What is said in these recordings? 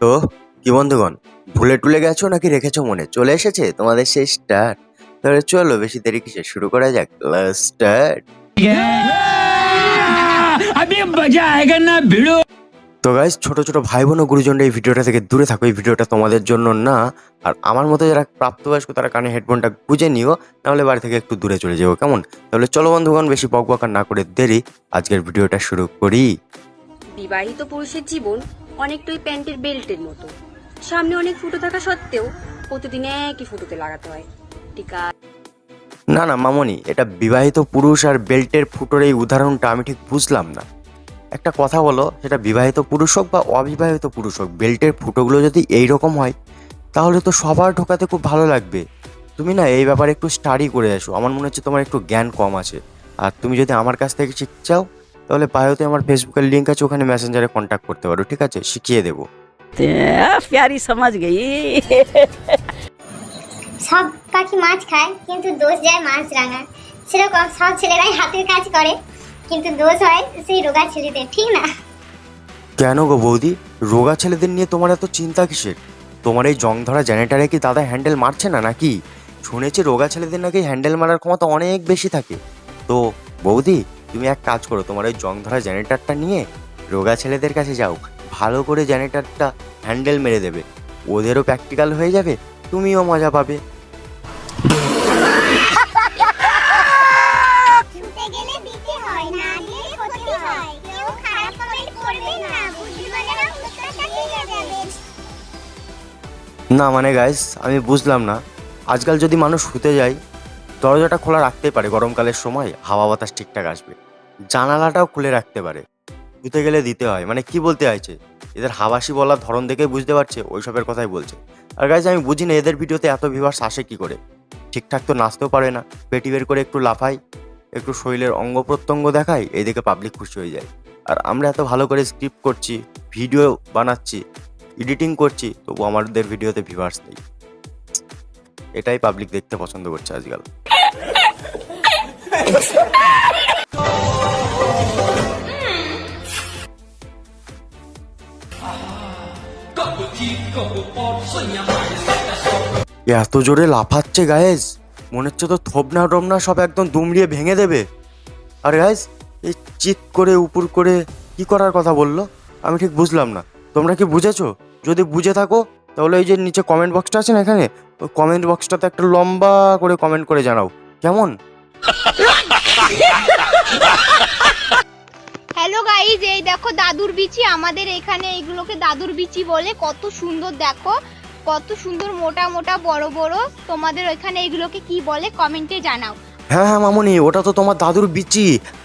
তো কি বন্ধুগণ ভুলে টুলে গেছো নাকি রেখেছো মনে? চলে এসেছে তোমাদের সেই স্টার। তাহলে চলো বেশি দেরি কিসে শুরু করা যাক। স্টার তো গাইজ ছোট ছোট ভাই বোন গুরুজন এই ভিডিওটা থেকে দূরে থাকো। এই ভিডিওটা তোমাদের জন্য না আর আমার মতো যারা প্রাপ্তবয়স্ক তারা কানে হেডফোনটা গুঁজে নিও তাহলে বাড়ি থেকে একটু দূরে চলে যাব কেমন? তাহলে চলো বন্ধুগণ বেশি বকবকার না করে দেরি। আজকের ভিডিওটা শুরু করি। বিবাহিত পুরুষের জীবন অনেকটাই প্যান্টের বেল্টের মতো। সামনে অনেক ফুটো থাকা সত্ত্বেও প্রতিদিন একই ফুটোতে লাগাতে হয়। টিকা না না, মামনি, এটা বিবাহিত পুরুষ আর বেল্টের ফুটোর এই উদাহরণটা আমি ঠিক বুঝলাম না। একটা কথা বলো, সেটা বিবাহিত পুরুষ হোক বা অবিবাহিত পুরুষ হোক, বেল্টের ফুটোগুলো যদি এই রকম হয়, তাহলে তো সবার ঢোকাতে খুব ভালো লাগবে। তুমি না এই ব্যাপারে একটু স্টাডি করে আসো আমার মনে হচ্ছে তোমার একটু জ্ঞান কম আছে। আর তুমি যদি আমার কাছ থেকে শিখতে চাও তাহলে বায়োতে আমার ফেসবুকের লিঙ্ক আছে ওখানে মেসেঞ্জারে কন্ট্যাক্ট করতে পারো ঠিক আছে? শিখিয়ে দেবো। প্যারি সমাজ গেই। সব পাখি মাছ খায় কিন্তু দোষ যায় মাছ রাঙা। সেরকম সব ছেলেরাই হাতের কাজ করে কিন্তু দোষ হয় সেই রোগা ছেলেদের ঠিক না? কেন গো বৌদি? রোগা ছেলেদের নিয়ে তোমার এত চিন্তা কিসের? তোমার এই জং ধরা জেনারেটারে কি দাদা হ্যান্ডেল মারছে না নাকি? শুনেছি রোগা ছেলেদের নাকি হ্যান্ডেল মারার ক্ষমতা অনেক বেশি থাকে। তো বৌদি তুমি এক কাজ করো তোমার ওই জং ধরা জেনারেটারটা নিয়ে রোগা ছেলেদের কাছে যাও। ভালো করে জেনারেটারটা হ্যান্ডেল মেরে দেবে। ওদেরও প্র্যাকটিক্যাল হয়ে যাবে তুমিও মজা পাবে। না মানে গাইস আমি বুঝলাম না। আজকাল যদি মানুষ শুতে যায় দরজাটা খোলা রাখতেই পারে, গরমকালের সময় হাওয়া বাতাস ঠিকঠাক আসবে। জানালাটাও খুলে রাখতে পারে। শুতে গেলে দিতে হয় মানে কি বলতে চাইছে? এদের হাবাসি বলার ধরন দেখে বুঝতে পারছে, ওইসবের কথাই বলছে। আর গাইজ আমি বুঝি না এদের ভিডিওতে এত ভিউয়ার্স আসে কি করে? ঠিকঠাক তো নাচতেও পারে না, পেটি বের করে একটু লাফাই, একটু শরীরের অঙ্গ প্রত্যঙ্গ দেখাই এইদিকে পাবলিক খুশি হয়ে যায়। আর আমরা এত ভালো করে স্ক্রিপ্ট করছি ভিডিও বানাচ্ছি এডিটিং করছি, তবু আমাদের ভিডিওতে ভিউয়ার্স নেই। এটাই পাবলিক দেখতে পছন্দ করছে আজকাল। এত জোরে লাফাচ্ছে গায়েস মনে হচ্ছে তো থোবনা টোবনা সব একদম দুমড়িয়ে ভেঙে দেবে। আর গাইস এই চিৎ করে, উপর করে কি করার কথা বলল? আমি ঠিক বুঝলাম না। তোমরা কি বুঝেছ? যদি বুঝে থাকো তাহলে এই যে নিচে কমেন্ট বক্সটা আছে না এখানে? ওই কমেন্ট বক্সটাতে একটা লম্বা করে কমেন্ট করে জানাও। কেমন? হ্যালো গাইজ এই দেখো দাদুর বিচি আমাদের এখানে এগুলোকে দাদুর বিচি বলে। কত সুন্দর দেখো কত সুন্দর মোটা মোটা বড় বড়। তোমাদের ওইখানে এগুলোকে কি বলে কমেন্টে জানাও। হ্যাঁ হ্যাঁ মামুনি ওটা তো তোমার দাদুর বিচি।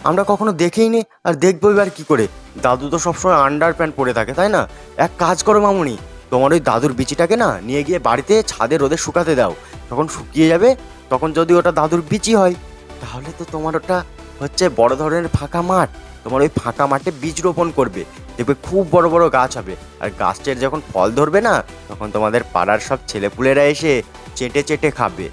আমরা কখনো দেখেইনি আর দেখব এবার কি করে? দাদু তো সবসময় আন্ডার প্যান্ট পরে থাকে তাই না? এক কাজ করো মামুনি তোমার ওই দাদুর বিচিটাকে না নিয়ে গিয়ে বাড়িতে ছাদে রোদে শুকাতে দাও। তখন শুকিয়ে যাবে, তখন যদি ওটা দাদুর বিচি হয়, তাহলে তো তোমার ওটা হচ্ছে বড় ধরনের ফাঁকা মাঠ। তোমার ওই ফাঁকা মাঠে বীজ রোপণ করবে। দেখবে খুব বড় বড় গাছ হবে। আর গাছটার যখন ফল ধরবে না, তখন তোমাদের পাড়ার সব ছেলেপুলেরা এসে চেটে চেটে খাবে।